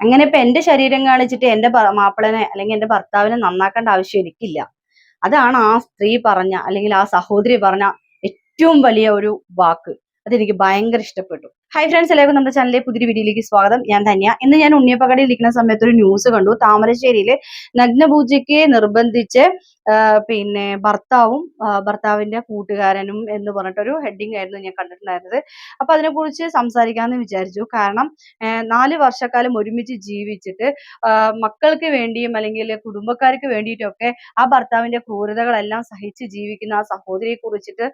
അങ്ങനെ ഇപ്പൊ എന്റെ ശരീരം കാണിച്ചിട്ട് എന്റെ മാപ്പിളനെ അല്ലെങ്കിൽ എന്റെ ഭർത്താവിനെ നന്നാക്കേണ്ട ആവശ്യം എനിക്കില്ല. അതാണ് ആ സ്ത്രീ പറഞ്ഞ അല്ലെങ്കിൽ ആ സഹോദരി പറഞ്ഞ ഏറ്റവും വലിയ ഒരു വാക്ക്. അതെനിക്ക് ഭയങ്കര ഇഷ്ടപ്പെട്ടു. ഹൈ ഫ്രണ്ട്സ് എല്ലാവർക്കും നമ്മുടെ ചാനലിലെ പുതിയ വീഡിയോയിലേക്ക് സ്വാഗതം. ഞാൻ ധന്യ. ഇന്ന് ഞാൻ ഉണ്ണിയപ്പകടയിൽ ഇരിക്കുന്ന സമയത്ത് ഒരു ന്യൂസ് കണ്ടു. താമരശ്ശേരിയിൽ നഗ്നപൂജയ്ക്ക് നിർബന്ധിച്ച് പിന്നെ ഭർത്താവും ഭർത്താവിന്റെ കൂട്ടുകാരനും എന്ന് പറഞ്ഞിട്ടൊരു ഹെഡിങ് ആയിരുന്നു ഞാൻ കണ്ടിട്ടുണ്ടായിരുന്നത്. അപ്പൊ അതിനെക്കുറിച്ച് സംസാരിക്കാമെന്ന് വിചാരിച്ചു. കാരണം നാല് വർഷക്കാലം ഒരുമിച്ച് ജീവിച്ചിട്ട് മക്കൾക്ക് വേണ്ടിയും അല്ലെങ്കിൽ കുടുംബക്കാർക്ക് വേണ്ടിയിട്ടൊക്കെ ആ ഭർത്താവിന്റെ ക്രൂരതകളെല്ലാം സഹിച്ച് ജീവിക്കുന്ന ആ സഹോദരിയെ കുറിച്ചിട്ട്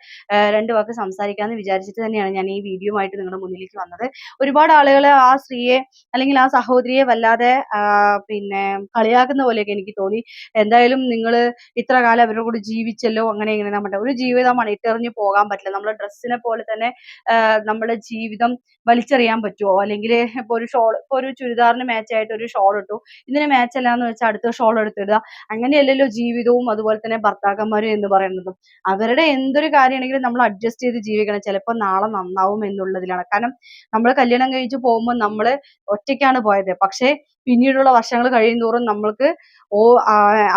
രണ്ടു വാക്ക് സംസാരിക്കാമെന്ന് വിചാരിച്ചിട്ട് തന്നെയാണ് ഞാൻ ഈ വീഡിയോ ആയിട്ട് നിങ്ങളുടെ മുന്നിലേക്ക് വന്നത്. ഒരുപാട് ആളുകൾ ആ സ്ത്രീയെ അല്ലെങ്കിൽ ആ സഹോദരിയെ വല്ലാതെ പിന്നെ കളിയാക്കുന്ന പോലെയൊക്കെ എനിക്ക് തോന്നി. എന്തായാലും നിങ്ങൾ ഇത്ര കാലം അവരുടെ കൂടെ ജീവിച്ചല്ലോ അങ്ങനെ ഇങ്ങനെ നമ്മുടെ ഒരു ജീവിതമാണ് ഇട്ടെറിഞ്ഞു പോകാൻ പറ്റില്ല. നമ്മുടെ ഡ്രസ്സിനെ പോലെ തന്നെ നമ്മുടെ ജീവിതം വലിച്ചെറിയാൻ പറ്റുമോ അല്ലെങ്കിൽ ഇപ്പൊ ഒരു ഷോൾ ഇപ്പൊ ഒരു ചുരിദാറിന് മാച്ച് ആയിട്ട് ഒരു ഷോൾ ഇട്ടു. ഇതിന് മാച്ച് അല്ലാന്ന് വെച്ചാൽ അടുത്ത ഷോൾ എടുത്തിടുക. അങ്ങനെയല്ലല്ലോ ജീവിതവും അതുപോലെ തന്നെ ഭർത്താക്കന്മാരും എന്ന് പറയുന്നതും. അവരുടെ എന്തൊരു കാര്യമാണെങ്കിലും നമ്മൾ അഡ്ജസ്റ്റ് ചെയ്ത് ജീവിക്കണം. ചിലപ്പോൾ നാളെ നന്നാവും എന്നുള്ളതിലാണ്. കാരണം നമ്മൾ കല്യാണം കഴിച്ച് പോകുമ്പോൾ നമ്മൾ ഒറ്റയ്ക്കാണ് പോയത്. പക്ഷേ പിന്നീടുള്ള വർഷങ്ങൾ കഴിയുന്തോറും നമ്മൾക്ക് ഓ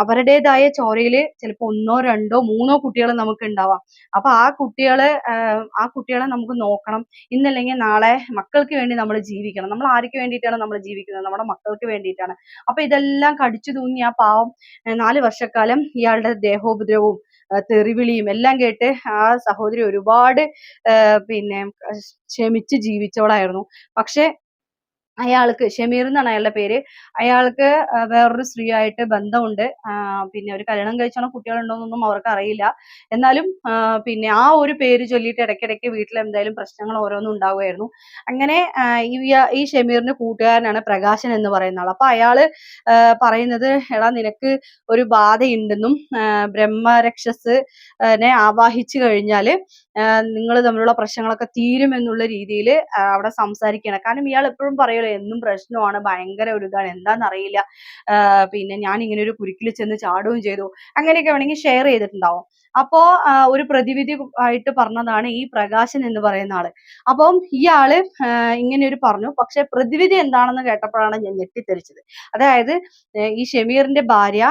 അവരുടേതായ ചോരയിൽ ചിലപ്പോൾ ഒന്നോ രണ്ടോ മൂന്നോ കുട്ടികൾ നമുക്ക് ഉണ്ടാവാം. അപ്പൊ ആ കുട്ടികളെ ആ കുട്ടികളെ നമുക്ക് നോക്കണം. ഇന്നല്ലെങ്കിൽ നാളെ മക്കൾക്ക് വേണ്ടി നമ്മൾ ജീവിക്കണം. നമ്മൾ ആർക്ക് വേണ്ടിയിട്ടാണ് നമ്മൾ ജീവിക്കുന്നത്? നമ്മുടെ മക്കൾക്ക് വേണ്ടിയിട്ടാണ്. അപ്പൊ ഇതെല്ലാം കടിച്ചു തൂങ്ങി ആ പാവം നാല് വർഷക്കാലം ഇയാളുടെ ദേഹോപദ്രവവും തെറിവിളിയും എല്ലാം കേട്ട് ആ സഹോദരി ഒരുപാട് പിന്നെ ക്ഷമിച്ച് ജീവിച്ചവളായിരുന്നു. പക്ഷെ അയാൾക്ക് ഷമീർ എന്നാണ് അയാളുടെ പേര്. അയാൾക്ക് വേറൊരു സ്ത്രീയായിട്ട് ബന്ധമുണ്ട്. പിന്നെ ഒരു കല്യാണം കഴിച്ചാണോ കുട്ടികളുണ്ടോന്നൊന്നും അവർക്ക് അറിയില്ല. എന്നാലും പിന്നെ ആ ഒരു പേര് ചൊല്ലിയിട്ട് ഇടയ്ക്കിടയ്ക്ക് വീട്ടിൽ എന്തായാലും പ്രശ്നങ്ങൾ ഓരോന്നും ഉണ്ടാവുമായിരുന്നു. അങ്ങനെ ഈ ഷമീറിന്റെ കൂട്ടുകാരനാണ് പ്രകാശൻ എന്ന് പറയുന്ന ആൾ. അപ്പൊ അയാൾ പറയുന്നത് എടാ നിനക്ക് ഒരു ബാധയുണ്ടെന്നും ബ്രഹ്മരക്ഷസ് ആവാഹിച്ചു കഴിഞ്ഞാൽ നിങ്ങൾ തമ്മിലുള്ള പ്രശ്നങ്ങളൊക്കെ തീരും എന്നുള്ള രീതിയിൽ അവിടെ സംസാരിക്കുകയാണ്. കാരണം ഇയാൾ എപ്പോഴും പറയല്ലോ എന്നും പ്രശ്നമാണ് ഭയങ്കര ഒരു ഇതാണ് എന്താണെന്നറിയില്ല പിന്നെ ഞാൻ ഇങ്ങനെ ഒരു കുരുക്കിൽ ചെന്ന് ചാടുകയും ചെയ്തു. അങ്ങനെയൊക്കെ വേണമെങ്കിൽ ഷെയർ ചെയ്തിട്ടുണ്ടാവും. അപ്പോ ഒരു പ്രതിവിധി ആയിട്ട് പറഞ്ഞതാണ് ഈ പ്രകാശൻ എന്ന് പറയുന്ന ആൾ. അപ്പം ഇയാൾ ഇങ്ങനെ ഒരു പറഞ്ഞു. പക്ഷെ പ്രതിവിധി എന്താണെന്ന് കേട്ടപ്പോഴാണ് ഞാൻ ഞെട്ടിത്തെറിച്ചത്. അതായത് ഈ ഷമീറിന്റെ ഭാര്യ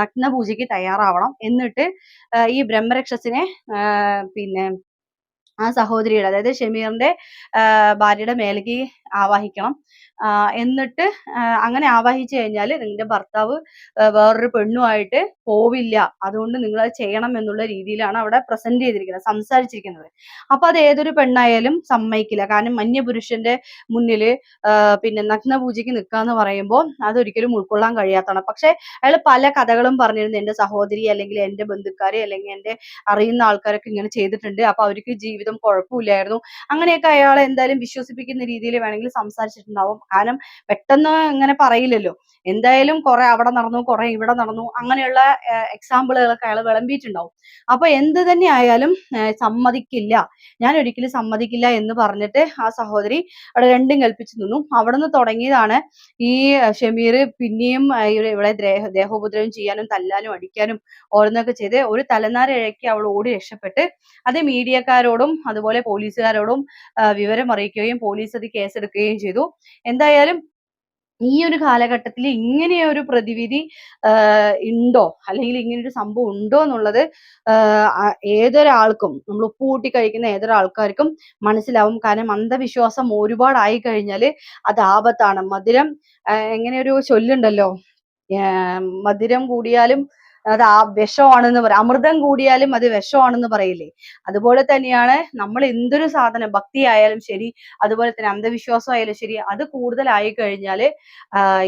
നഗ്നപൂജയ്ക്ക് തയ്യാറാവണം. എന്നിട്ട് ഈ ബ്രഹ്മരക്ഷസിനെ പിന്നെ ആ സഹോദരിയുടെ അതായത് ഷമീറിന്റെ ഭാര്യയുടെ മേലേക്ക് ആവാഹിക്കണം. എന്നിട്ട് അങ്ങനെ ആവാഹിച്ചു കഴിഞ്ഞാൽ നിന്റെ ഭർത്താവ് വേറൊരു പെണ്ണുമായിട്ട് പോവില്ല. അതുകൊണ്ട് നിങ്ങൾ അത് ചെയ്യണം എന്നുള്ള രീതിയിലാണ് അവിടെ പ്രസന്റ് ചെയ്തിരിക്കുന്നത് സംസാരിച്ചിരിക്കുന്നത്. അപ്പൊ അത് ഏതൊരു പെണ്ണായാലും സമ്മതിക്കില്ല. കാരണം മന്യപുരുഷന്റെ മുന്നിൽ പിന്നെ നഗ്നപൂജയ്ക്ക് നിൽക്കാന്ന് പറയുമ്പോൾ അതൊരിക്കലും ഉൾക്കൊള്ളാൻ കഴിയാത്തതാണ്. പക്ഷെ അയാൾ പല കഥകളും പറഞ്ഞിരുന്നു. എന്റെ സഹോദരി അല്ലെങ്കിൽ എന്റെ ബന്ധുക്കാരെ അല്ലെങ്കിൽ എന്റെ അറിയുന്ന ആൾക്കാരൊക്കെ ഇങ്ങനെ ചെയ്തിട്ടുണ്ട്. അപ്പൊ അവർക്ക് ജീവിതം കുഴപ്പമില്ലായിരുന്നു. അങ്ങനെയൊക്കെ അയാൾ എന്തായാലും വിശ്വസിപ്പിക്കുന്ന രീതിയിൽ വേണമെങ്കിൽ സംസാരിച്ചിട്ടുണ്ടാവും. കാരണം പെട്ടെന്ന് ഇങ്ങനെ പറയില്ലല്ലോ. എന്തായാലും കുറെ അവിടെ നടന്നു കുറെ ഇവിടെ നടന്നു അങ്ങനെയുള്ള എക്സാമ്പിളുകളൊക്കെ അയാൾ വിളമ്പിയിട്ടുണ്ടാവും. അപ്പൊ എന്ത് തന്നെ ആയാലും സമ്മതിക്കില്ല. ഞാൻ ഒരിക്കലും സമ്മതിക്കില്ല എന്ന് പറഞ്ഞിട്ട് ആ സഹോദരി അവിടെ രണ്ടും കൽപ്പിച്ചു നിന്നു. അവിടുന്ന് തുടങ്ങിയതാണ് ഈ ഷമീർ പിന്നെയും ഇവിടെ ദേഹ ദേഹോപദ്രവം ചെയ്യാനും തല്ലാനും അടിക്കാനും ഓരോന്നൊക്കെ ചെയ്ത് ഒരു തലനാരിഴയ്ക്ക് അവൾ ഓടി രക്ഷപ്പെട്ട് അത് മീഡിയക്കാരോടും അതുപോലെ പോലീസുകാരോടും വിവരം അറിയിക്കുകയും പോലീസ് അത് കേസെടുക്കുകയും ചെയ്തു. എന്തായാലും ഈ ഒരു കാലഘട്ടത്തിൽ ഇങ്ങനെ ഒരു പ്രതിവിധി ഉണ്ടോ? അല്ലെങ്കിൽ ഇങ്ങനെ ഒരു സംഭവം ഉണ്ടോ എന്നുള്ളത് ഏതൊരാൾക്കും നമ്മൾ ഉപ്പ് കൂട്ടി കഴിക്കുന്ന ഏതൊരാൾക്കാർക്കും മനസ്സിലാവും. കാരണം അന്ധവിശ്വാസം ഒരുപാടായി കഴിഞ്ഞാൽ അത് ആപത്താണ്. മധുരം എങ്ങനെ ഒരു ചൊല്ലുണ്ടല്ലോ? മധുരം കൂടിയാലും അത് ആ വിഷമാണെന്ന് പറയും അമൃതം കൂടിയാലും അത് വിഷമാണെന്ന് പറയില്ലേ? അതുപോലെ തന്നെയാണ് നമ്മൾ എന്തൊരു സാധനം ഭക്തി ആയാലും ശരി അതുപോലെ തന്നെ അന്ധവിശ്വാസം ആയാലും ശരി അത് കൂടുതലായി കഴിഞ്ഞാൽ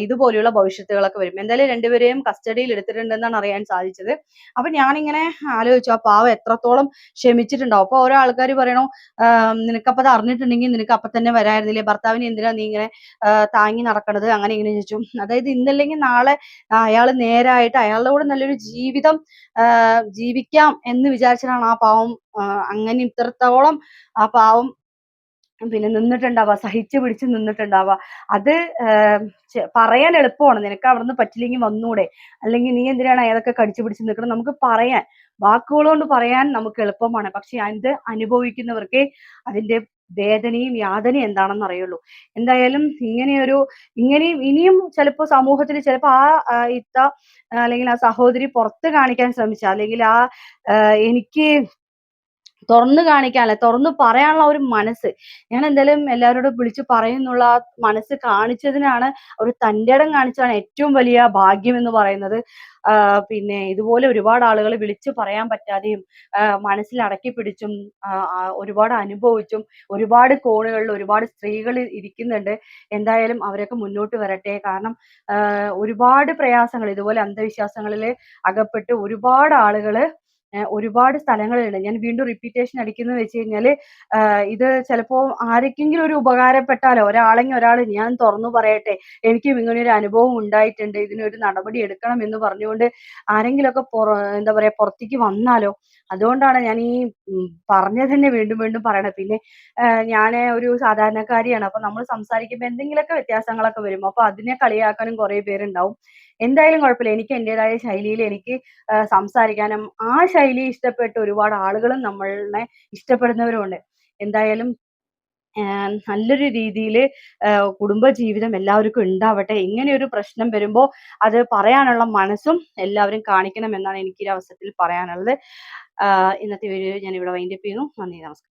ഇതുപോലെയുള്ള ഭവിഷ്യത്തുകളൊക്കെ വരും. എന്തായാലും രണ്ടുപേരെയും കസ്റ്റഡിയിൽ എടുത്തിട്ടുണ്ടെന്നാണ് അറിയാൻ സാധിച്ചത്. അപ്പൊ ഞാനിങ്ങനെ ആലോചിച്ചു ആ പാവം എത്രത്തോളം ക്ഷമിച്ചിട്ടുണ്ടാവും. അപ്പൊ ഓരോ ആൾക്കാർ പറയണോ നിനക്കപ്പത് അറിഞ്ഞിട്ടുണ്ടെങ്കിൽ നിനക്ക് അപ്പൊ തന്നെ വരായിരുന്നില്ലേ ഭർത്താവിന് എന്തിനാ നീ ഇങ്ങനെ താങ്ങി നടക്കണത്? അങ്ങനെ ഇങ്ങനെ ചോദിച്ചു. അതായത് ഇന്നല്ലെങ്കിൽ നാളെ അയാൾ നേരായിട്ട് അയാളുടെ കൂടെ നല്ലൊരു ജീവിതം ജീവിക്കാം എന്ന് വിചാരിച്ചിട്ടാണ് ആ പാവം അങ്ങനെ ഇത്രത്തോളം ആ പാവം പിന്നെ നിന്നിട്ടുണ്ടാവുക സഹിച്ചു പിടിച്ച് നിന്നിട്ടുണ്ടാവുക. അത് പറയാൻ എളുപ്പമാണ്. നിനക്ക് അവിടുന്ന് പറ്റില്ലെങ്കിൽ വന്നൂടെ. അല്ലെങ്കിൽ നീ എന്തിനാണ് ഏതൊക്കെ കടിച്ചു പിടിച്ച് നിൽക്കണം നമുക്ക് പറയാൻ വാക്കുകൾ കൊണ്ട് പറയാൻ നമുക്ക് എളുപ്പമാണ്. പക്ഷെ അത് അനുഭവിക്കുന്നവർക്ക് അതിന്റെ വേദനയും യാതനയും എന്താണെന്ന് അറിയുള്ളൂ എന്തായാലും ഇങ്ങനെയൊരു ഇങ്ങനെയും ഇനിയും ചിലപ്പോൾ സമൂഹത്തിൽ ചിലപ്പോൾ ആ ഇത്ത അല്ലെങ്കിൽ ആ സഹോദരി പുറത്ത് കാണിക്കാൻ ശ്രമിച്ച അല്ലെങ്കിൽ ആ, എനിക്ക് തുറന്നു കാണിക്കാനല്ല തുറന്നു പറയാനുള്ള ഒരു മനസ്സ്. ഞാൻ എന്തായാലും എല്ലാവരോടും വിളിച്ചു പറയുന്നുള്ള ആ മനസ്സ് കാണിച്ചതിനാണ് ഒരു തന്റെടം കാണിച്ചതാണ് ഏറ്റവും വലിയ ഭാഗ്യം എന്ന് പറയുന്നത്. പിന്നെ ഇതുപോലെ ഒരുപാട് ആളുകൾ വിളിച്ചു പറയാൻ പറ്റാതെയും മനസ്സിൽ അടക്കി പിടിച്ചും ഒരുപാട് അനുഭവിച്ചും ഒരുപാട് കോണുകളിൽ ഒരുപാട് സ്ത്രീകൾ ഇരിക്കുന്നുണ്ട്. എന്തായാലും അവരൊക്കെ മുന്നോട്ട് വരട്ടെ. കാരണം ഒരുപാട് പ്രയാസങ്ങൾ ഇതുപോലെ അന്ധവിശ്വാസങ്ങളിൽ അകപ്പെട്ട് ഒരുപാട് ആളുകൾ ഏഹ് ഒരുപാട് സ്ഥലങ്ങളിലുണ്ട് ഞാൻ വീണ്ടും റിപ്പീറ്റേഷൻ അടിക്കുന്നത് വെച്ച് കഴിഞ്ഞാൽ ആഹ് ഇത് ചിലപ്പോ ആരെക്കെങ്കിലും ഒരു ഉപകാരപ്പെട്ടാലോ ഒരാളെങ്കിൽ ഒരാൾ ഞാൻ തുറന്നു പറയട്ടെ എനിക്കും ഇങ്ങനെ ഒരു അനുഭവം ഉണ്ടായിട്ടുണ്ട് ഇതിനൊരു നടപടി എടുക്കണം എന്ന് പറഞ്ഞുകൊണ്ട് ആരെങ്കിലുമൊക്കെ എന്താ പറയാ പുറത്തേക്ക് വന്നാലോ അതുകൊണ്ടാണ് ഞാൻ ഈ പറഞ്ഞത് തന്നെ വീണ്ടും വീണ്ടും പറയണത്. പിന്നെ ഞാൻ ഒരു സാധാരണക്കാരിയാണ് അപ്പൊ നമ്മൾ സംസാരിക്കുമ്പോൾ എന്തെങ്കിലുമൊക്കെ വ്യത്യാസങ്ങളൊക്കെ വരും. അപ്പൊ അതിനെ കളിയാക്കാനും കുറെ പേരുണ്ടാവും. എന്തായാലും കുഴപ്പമില്ല. എനിക്ക് എന്റെതായ ശൈലിയിൽ എനിക്ക് സംസാരിക്കാനും ആ ശൈലി ഇഷ്ടപ്പെട്ട ഒരുപാട് ആളുകളും നമ്മളെ ഇഷ്ടപ്പെടുന്നവരുമുണ്ട്. എന്തായാലും നല്ലൊരു രീതിയിൽ കുടുംബജീവിതം എല്ലാവർക്കും ഉണ്ടാവട്ടെ. ഇങ്ങനെ ഒരു പ്രശ്നം വരുമ്പോൾ അത് പറയാനുള്ള മനസ്സും എല്ലാവരും കാണിക്കണം എന്നാണ് എനിക്ക് ഈ അവസരത്തിൽ പറയാനുള്ളത്. ഇന്നത്തെ വീഡിയോ ഞാൻ ഇവിടെ വൈൻഡപ്പ് ചെയ്യുന്നു. നന്ദി നമസ്കാരം.